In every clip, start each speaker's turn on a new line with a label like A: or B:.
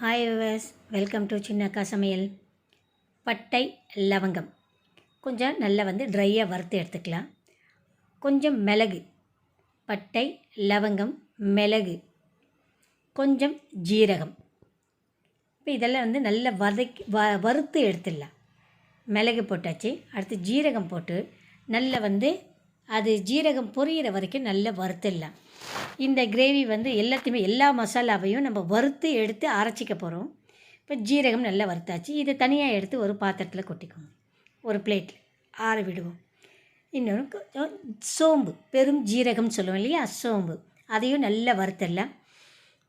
A: Hi viewers welcome to Chinnakka Samayal பட்டை லவங்கம். கொஞ்சம் நல்லா வந்து ட்ரையாக வறுத்து எடுத்துக்கலாம். கொஞ்சம் மிளகு. பட்டை லவங்கம் மிளகு. கொஞ்சம் ஜீரகம். இப்போ இதெல்லாம் வந்து நல்லா வதக்கி வ வறுத்து எடுத்துடலாம். மிளகு போட்டாச்சு. அடுத்து ஜீரகம் போட்டு நல்லா வந்து அது ஜீரகம் பொரியிற வரைக்கும் நல்லா வறுத்துடலாம். இந்த கிரேவி வந்து எல்லாத்தையுமே எல்லா மசாலாவையும் நம்ம வறுத்து எடுத்து அரைச்சிக்க போகிறோம் இப்போ ஜீரகம் நல்லா வறுத்தாச்சு. இதை தனியாக எடுத்து ஒரு பாத்திரத்தில் கொட்டிக்குவோம் ஒரு பிளேட்டில் ஆற விடுவோம். இன்னொன்று கொஞ்சம் சோம்பு. பெரும் ஜீரகம்னு சொல்லுவோம் இல்லையா? சோம்பு. அதையும் நல்லா வறுத்தெல்லாம்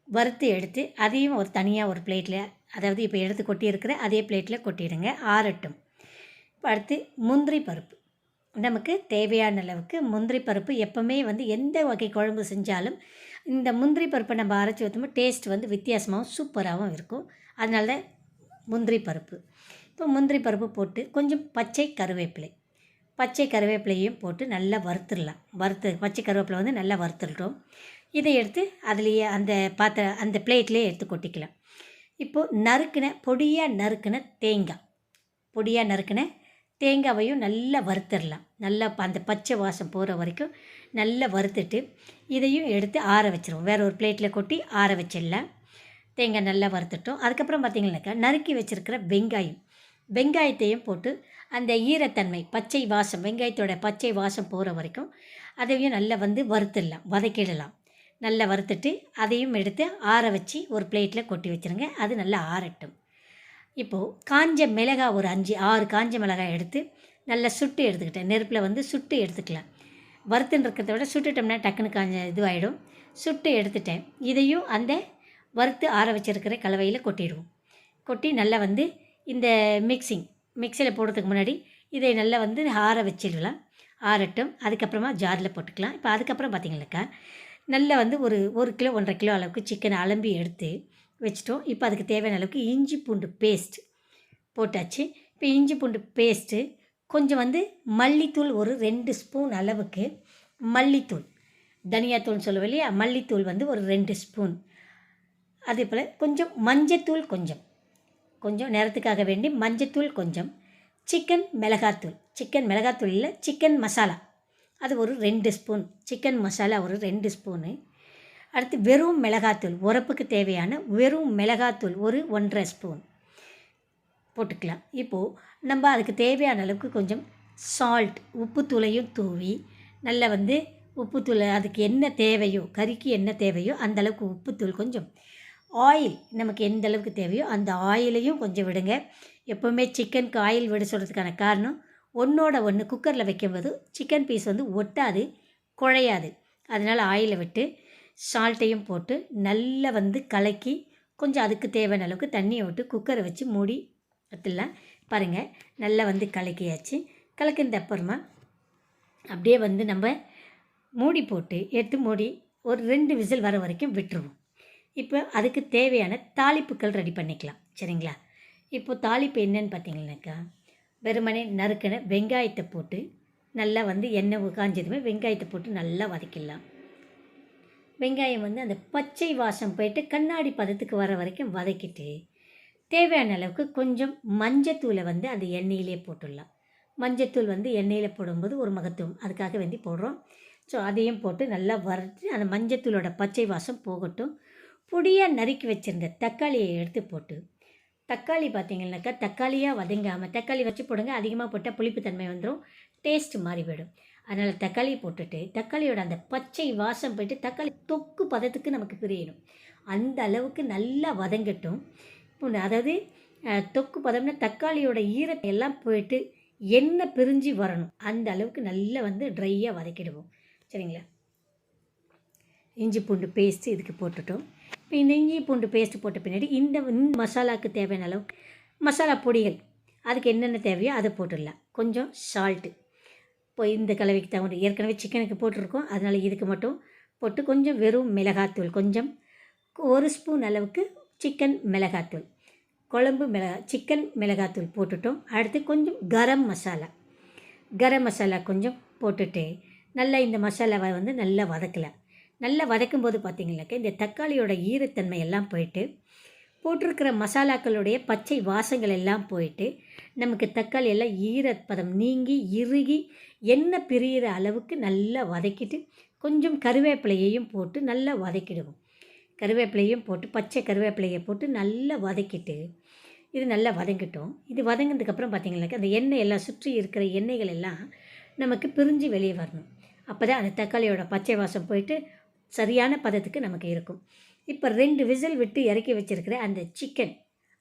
A: வறுத்து எடுத்து அதையும் ஒரு தனியாக ஒரு பிளேட்டில் அதாவது இப்போ எடுத்து கொட்டியிருக்கிற அதே பிளேட்டில் கொட்டிடுங்க. ஆறட்டும். அடுத்து முந்திரி பருப்பு. நமக்கு தேவையான அளவுக்கு முந்திரி பருப்பு எப்போவுமே வந்து எந்த வகை குழம்பு செஞ்சாலும் இந்த முந்திரி பருப்பை நம்ம அரைச்சி ஊற்றும்போது டேஸ்ட் வந்து வித்தியாசமாகவும் சூப்பராகவும் இருக்கும். அதனால தான் முந்திரி பருப்பு. இப்போ முந்திரி பருப்பு போட்டு கொஞ்சம் பச்சை கருவேப்பிலை. பச்சை கருவேப்பிலையும் போட்டு நல்லா வறுத்துடலாம். வறுத்து பச்சை கருவேப்பிலை வந்து நல்லா வறுத்துடுறோம். இதை எடுத்து அதுலேயே அந்த பாத்திர அந்த பிளேட்லேயே எடுத்து கொட்டிக்கலாம். இப்போது நறுக்கின பொடியாக நறுக்கின தேங்காய். பொடியாக நறுக்கின தேங்காவையும் நல்லா வறுத்துடலாம் நல்லா அந்த பச்சை வாசம் போகிற வரைக்கும் நல்லா வறுத்துட்டு இதையும் எடுத்து ஆற வச்சிருவோம். வேறு ஒரு பிளேட்டில் கொட்டி ஆற வச்சிடலாம். தேங்காய் நல்லா வறுத்துட்டோம். அதுக்கப்புறம் பார்த்திங்கனாக்கா நறுக்கி வச்சுருக்கிற வெங்காயம். வெங்காயத்தையும் போட்டு அந்த ஈரத்தன்மை பச்சை வாசம் வெங்காயத்தோட பச்சை வாசம் போகிற வரைக்கும் அதையும் நல்லா வந்து வறுத்துடலாம் வதக்கிடலாம். நல்லா வறுத்துட்டு அதையும் எடுத்து ஆற வச்சு ஒரு பிளேட்டில் கொட்டி வச்சுருங்க. அது நல்லா ஆறட்டும். இப்போது காஞ்ச மிளகாய் ஒரு அஞ்சு ஆறு காஞ்ச மிளகாய் எடுத்து நல்லா சுட்டு எடுத்துக்கிட்டேன். நெருப்பில் வந்து சுட்டு எடுத்துக்கலாம். வறுத்துன்னு இருக்கிறத விட சுட்டுட்டோம்னா டக்குன்னு காஞ்ச இதுவாகிடும் சுட்டு எடுத்துட்டேன். இதையும் அந்த வறுத்து ஆற வச்சுருக்கிற கலவையில் கொட்டிடுவோம். கொட்டி நல்லா வந்து இந்த மிக்சிங் மிக்சியில் போடுறதுக்கு முன்னாடி இதை நல்லா வந்து ஆற வச்சிடலாம். ஆறட்டும். அதுக்கப்புறமா ஜாரில் போட்டுக்கலாம். இப்போ அதுக்கப்புறம் பார்த்திங்கனாக்கா நல்லா வந்து ஒரு ஒரு கிலோ ஒன்றரை கிலோ அளவுக்கு சிக்கனை அலம்பி எடுத்து வச்சிட்டோம். இப்போ அதுக்கு தேவையான அளவுக்கு இஞ்சி பூண்டு பேஸ்ட் போட்டாச்சு. இப்போ இஞ்சி பூண்டு பேஸ்ட்டு கொஞ்சம் வந்து மல்லித்தூள் ஒரு ரெண்டு ஸ்பூன் அளவுக்கு மல்லித்தூள். தனியாத்தூள்னு சொல்லுவோம் இல்லையா? மல்லித்தூள் வந்து ஒரு ரெண்டு ஸ்பூன். அதே போல் கொஞ்சம் மஞ்சத்தூள் கொஞ்சம். கொஞ்சம் நேரத்துக்காக வேண்டி மஞ்சத்தூள் கொஞ்சம். சிக்கன் மிளகாத்தூள். சிக்கன் மிளகாத்தூள் இல்லை சிக்கன் மசாலா. அது ஒரு ரெண்டு ஸ்பூன். சிக்கன் மசாலா ஒரு ரெண்டு ஸ்பூனு. அடுத்து வெறும் மிளகாத்தூள் உரப்புக்கு தேவையான வெறும் மிளகாத்தூள் ஒரு ஒன்றரை ஸ்பூன் போட்டுக்கலாம். இப்போது நம்ம அதுக்கு தேவையான அளவுக்கு கொஞ்சம் சால்ட் உப்புத்தூளையும் தூவி நல்லா வந்து உப்புத்தூள் அதுக்கு என்ன தேவையோ கறிக்கு என்ன தேவையோ அந்த அளவுக்கு உப்புத்தூள் கொஞ்சம் ஆயில் நமக்கு எந்த அளவுக்கு தேவையோ அந்த ஆயிலையும் கொஞ்சம் விடுங்க. எப்போவுமே சிக்கனுக்கு ஆயில் விட சொல்கிறதுக்கான காரணம் ஒன்றோட ஒன்று குக்கரில் வைக்கும்போது சிக்கன் பீஸ் வந்து ஒட்டாது குழையாது. அதனால் ஆயிலை விட்டு சால்ட்டையும் போட்டு நல்லா வந்து கலக்கி கொஞ்சம் அதுக்கு தேவையான அளவுக்கு தண்ணியை விட்டு குக்கரை வச்சு மூடி வத்துடலாம் பாருங்கள் நல்லா வந்து கலக்கியாச்சு. கலக்கின்ற அப்புறமா அப்படியே வந்து நம்ம மூடி போட்டு எடுத்து மூடி ஒரு ரெண்டு விசில் வர வரைக்கும் விட்டுருவோம். இப்போ அதுக்கு தேவையான தாளிப்புகள் ரெடி பண்ணிக்கலாம். சரிங்களா? இப்போது தாளிப்பு என்னன்னு பார்த்தீங்கன்னாக்கா வெறுமனே நறுக்கின வெங்காயத்தை போட்டு நல்லா வந்து எண்ணெய் காஞ்சதுமே வெங்காயத்தை போட்டு நல்லா வதக்கிடலாம். வெங்காயம் வந்து அந்த பச்சை வாசம் போயிட்டு கண்ணாடி பதத்துக்கு வர வரைக்கும் வதக்கிட்டு தேவையான அளவுக்கு கொஞ்சம் மஞ்சத்தூளை வந்து அந்த எண்ணெயிலே போட்டுடலாம். மஞ்சத்தூள் வந்து எண்ணெயில் போடும்போது ஒரு மகத்துவம். அதுக்காக வேண்டி போடுறோம். ஸோ அதையும் போட்டு நல்லா வறுத்து அந்த மஞ்சத்தூளோட பச்சை வாசம் போகட்டும். பொடியாக நறுக்கி வச்சுருந்த தக்காளியை எடுத்து போட்டு தக்காளி பார்த்திங்கனாக்கா தக்காளியாக வதங்காமல் தக்காளி வச்சு போடுங்க அதிகமாக போட்டால் புளிப்புத்தன்மை வந்துடும் டேஸ்ட் மாறி போயிடும். அதனால் தக்காளி போட்டுட்டு தக்காளியோட அந்த பச்சை வாசம் போயிட்டு தக்காளி தொக்கு பதத்துக்கு நமக்கு பிரியணும் அந்த அளவுக்கு நல்லா வதங்கட்டும். இப்போ அதாவது தொக்கு பதம்னா தக்காளியோட ஈரத்தை எல்லாம் போயிட்டு எண்ணெய் பிரிஞ்சு வரணும். அந்த அளவுக்கு நல்லா வந்து ட்ரையாக வதக்கிடுவோம். சரிங்களா? இஞ்சி பூண்டு பேஸ்ட்டு இதுக்கு போட்டுட்டோம். இப்போ இந்த இஞ்சி பூண்டு பேஸ்ட்டு போட்ட பின்னாடி இந்த இந்த மசாலாவுக்கு தேவையான அளவுக்கு மசாலா பொடிகள் அதுக்கு என்னென்ன தேவையோ அதை போட்டுடலாம். கொஞ்சம் சால்ட்டு இப்போ இந்த கலவைக்கு தகுந்த ஏற்கனவே சிக்கனுக்கு போட்டிருக்கோம். அதனால் இதுக்கு மட்டும் போட்டு கொஞ்சம் வெறும் மிளகாத்தூள் கொஞ்சம் ஒரு ஸ்பூன் அளவுக்கு சிக்கன் மிளகாத்தூள் குழம்பு மிளகா சிக்கன் மிளகாத்தூள் போட்டுட்டோம். அடுத்து கொஞ்சம் கரம் மசாலா. கரம் மசாலா கொஞ்சம் போட்டுட்டு நல்லா இந்த மசாலாவை வந்து நல்லா வதக்கலாம் நல்லா வதக்கும்போது பார்த்திங்கனாக்கா இந்த தக்காளியோட ஈரத்தன்மை எல்லாம் போயிட்டு போட்டிருக்கிற மசாலாக்களுடைய பச்சை வாசங்கள் எல்லாம் போயிட்டு நமக்கு தக்காளி எல்லாம் ஈரப்பதம் நீங்கி இறுகி எண்ணெய் பிரியிற அளவுக்கு நல்லா வதக்கிட்டு கொஞ்சம் கருவேப்பிலையையும் போட்டு நல்லா வதக்கிடுவோம். கருவேப்பிலையும் போட்டு பச்சை கருவேப்பிலையை போட்டு நல்லா வதக்கிட்டு இது நல்லா வதங்கிட்டோம். இது வதங்கினதுக்கப்புறம் பார்த்தீங்கன்னாக்கா அந்த எண்ணெய் எல்லாம் சுற்றி இருக்கிற எண்ணெய்கள் எல்லாம் நமக்கு பிரிஞ்சு வெளியே வரணும். அப்போ தான் அந்த தக்காளியோட பச்சை வாசம் போயிட்டு சரியான பதத்துக்கு நமக்கு இருக்கும். இப்போ ரெண்டு விசில் விட்டு இறக்கி வச்சுருக்கிற அந்த சிக்கன்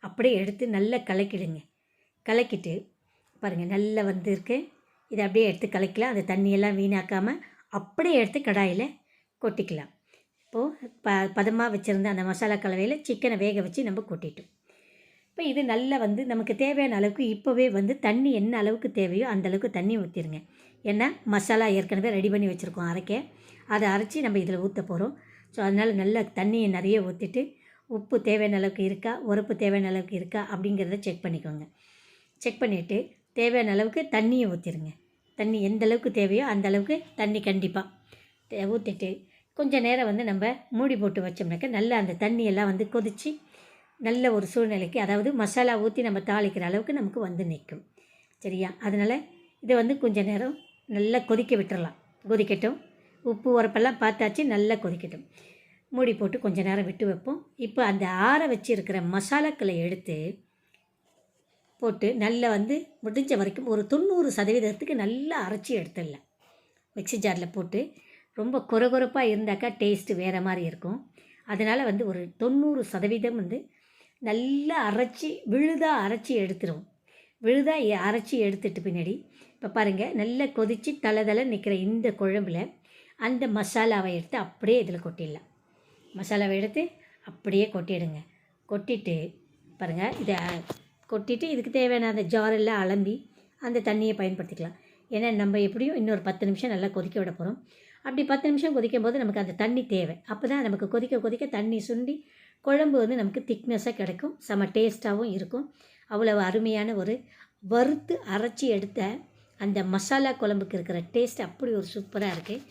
A: அப்படியே எடுத்து நல்லா கலக்கிடுங்க. கலக்கிட்டு பாருங்கள் நல்லா வந்திருக்கு. இதை அப்படியே எடுத்து கலக்கலாம். அந்த தண்ணியெல்லாம் வீணாக்காமல் அப்படியே எடுத்து கடாயில் கொட்டிக்கலாம். இப்போது ப பதமாக வச்சுருந்த அந்த மசாலா கலவையில் சிக்கனை வேக வச்சு நம்ம கொட்டிட்டோம். இப்போ இது நல்லா வந்து நமக்கு தேவையான அளவுக்கு இப்போவே வந்து தண்ணி என்ன அளவுக்கு தேவையோ அந்த அளவுக்கு தண்ணி ஊற்றிடுங்க ஏன்னா மசாலா ஏற்கனவே ரெடி பண்ணி வச்சுருக்கோம் அரைக்க. அதை அரைச்சி நம்ம இதில் ஊற்ற போகிறோம் ஸோ அதனால் நல்லா தண்ணியை நிறைய ஊற்றிட்டு உப்பு தேவையான அளவுக்கு இருக்கா உரப்பு தேவையான அளவுக்கு இருக்கா அப்படிங்கிறத செக் பண்ணிக்கோங்க. செக் பண்ணிவிட்டு தேவையான அளவுக்கு தண்ணியை ஊற்றிடுங்க தண்ணி எந்த அளவுக்கு தேவையோ அந்த அளவுக்கு தண்ணி கண்டிப்பாக ஊற்றிட்டு கொஞ்சம் நேரம் வந்து நம்ம மூடி போட்டு வச்சோம்னாக்கா நல்லா அந்த தண்ணியெல்லாம் வந்து கொதித்து நல்ல ஒரு சூழ்நிலைக்கு அதாவது மசாலா ஊற்றி நம்ம தாளிக்கிற அளவுக்கு நமக்கு வந்து நிற்கும். சரியா? அதனால் இதை வந்து கொஞ்சம் நேரம் நல்லா கொதிக்க விட்டுறலாம். கொதிக்கட்டும். உப்பு உரப்பெல்லாம் பார்த்தாச்சு நல்லா கொதிக்கட்டும். மூடி போட்டு கொஞ்சம் நேரம் விட்டு வைப்போம். இப்போ அந்த ஆற வச்சுருக்கிற மசாலாக்களை எடுத்து போட்டு நல்லா வந்து முடிஞ்ச வரைக்கும் ஒரு தொண்ணூறு சதவீதத்துக்கு நல்லா அரைச்சி எடுத்துடலாம். மிக்ஸி ஜாரில் போட்டு ரொம்ப குறகுறப்பாக இருந்தாக்கா டேஸ்ட்டு வேறு மாதிரி இருக்கும். அதனால் வந்து ஒரு தொண்ணூறு சதவீதம் வந்து நல்லா அரைச்சி விழுதாக அரைச்சி எடுத்துரும் விழுதாக அரைச்சி எடுத்துட்டு பின்னாடி இப்போ பாருங்கள் நல்லா கொதித்து தலை தலை நிற்கிற இந்த குழம்புல அந்த மசாலாவை எடுத்து அப்படியே இதில் கொட்டிடலாம். மசாலாவை எடுத்து அப்படியே கொட்டிடுங்க. கொட்டிட்டு பாருங்கள் இதை கொட்டிட்டு இதுக்கு தேவையான அந்த ஜாரெல்லாம் அலம்பி அந்த தண்ணியை பயன்படுத்திக்கலாம். ஏன்னா நம்ம எப்படியும் இன்னொரு பத்து நிமிஷம் நல்லா கொதிக்க விட போகிறோம் அப்படி பத்து நிமிஷம் கொதிக்கும் போது நமக்கு அந்த தண்ணி தேவை. அப்போ தான் நமக்கு கொதிக்க கொதிக்க தண்ணி சுண்டி குழம்பு வந்து நமக்கு திக்னஸாக கிடைக்கும். செம டேஸ்ட்டாகவும் இருக்கும். அவ்வளவு அருமையான ஒரு வறுத்து அரைச்சி எடுத்த அந்த மசாலா குழம்புக்கு இருக்கிற டேஸ்ட் அப்படி ஒரு சூப்பராக இருக்குது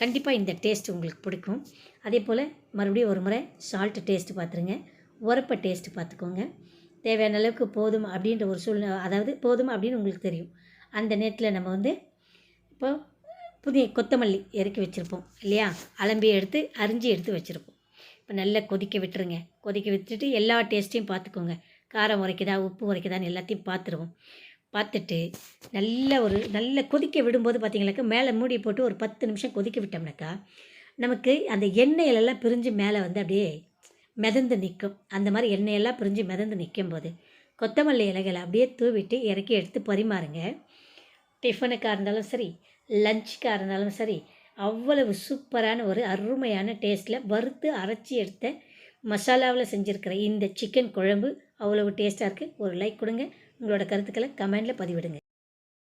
A: கண்டிப்பாக இந்த டேஸ்ட் உங்களுக்கு பிடிக்கும். அதே போல் மறுபடியும் ஒரு முறை சால்ட்டு டேஸ்ட்டு பார்த்துருங்க உரப்பை டேஸ்ட்டு பார்த்துக்கோங்க தேவையான அளவுக்கு போதும் அப்படின்ற ஒரு சூழ்நிலை அதாவது போதும் அப்படின்னு உங்களுக்கு தெரியும். அந்த நேரத்தில் நம்ம வந்து இப்போ புதிய கொத்தமல்லி இறக்கி வச்சுருப்போம் இல்லையா? அலம்பி எடுத்து அரிஞ்சு எடுத்து வச்சுருப்போம். இப்போ நல்லா கொதிக்க விட்டுருங்க. கொதிக்க விட்டுட்டு எல்லா டேஸ்ட்டையும் பார்த்துக்கோங்க காரம் உரைக்குதா உப்பு உரைக்குதான்னு எல்லாத்தையும் பார்த்துருவோம் பார்த்துட்டு நல்ல ஒரு நல்ல கொதிக்க விடும்போது பார்த்திங்கனாக்கா மேலே மூடி போட்டு ஒரு பத்து நிமிஷம் கொதிக்க விட்டோம்னாக்கா நமக்கு அந்த எண்ணெயிலெல்லாம் பிரிஞ்சு மேலே வந்து அப்படியே மிதந்து நிற்கும். அந்த மாதிரி எண்ணெயெல்லாம் பிரிஞ்சு மிதந்து நிற்கும் போது கொத்தமல்லி இலைகளை அப்படியே தூவிட்டு இறக்கி எடுத்து பரிமாறுங்க. டிஃபனுக்காக இருந்தாலும் சரி லஞ்சுக்காக இருந்தாலும் சரி அவ்வளவு சூப்பரான ஒரு அருமையான டேஸ்ட்டில் வறுத்து அரைச்சி எடுத்த மசாலாவில் செஞ்சுருக்கிற இந்த சிக்கன் குழம்பு அவ்வளவு டேஸ்ட்டாக இருக்குது ஒரு லைக் கொடுங்க. உங்களோட கருத்துக்களை கமெண்டில் பதிவிடுங்க.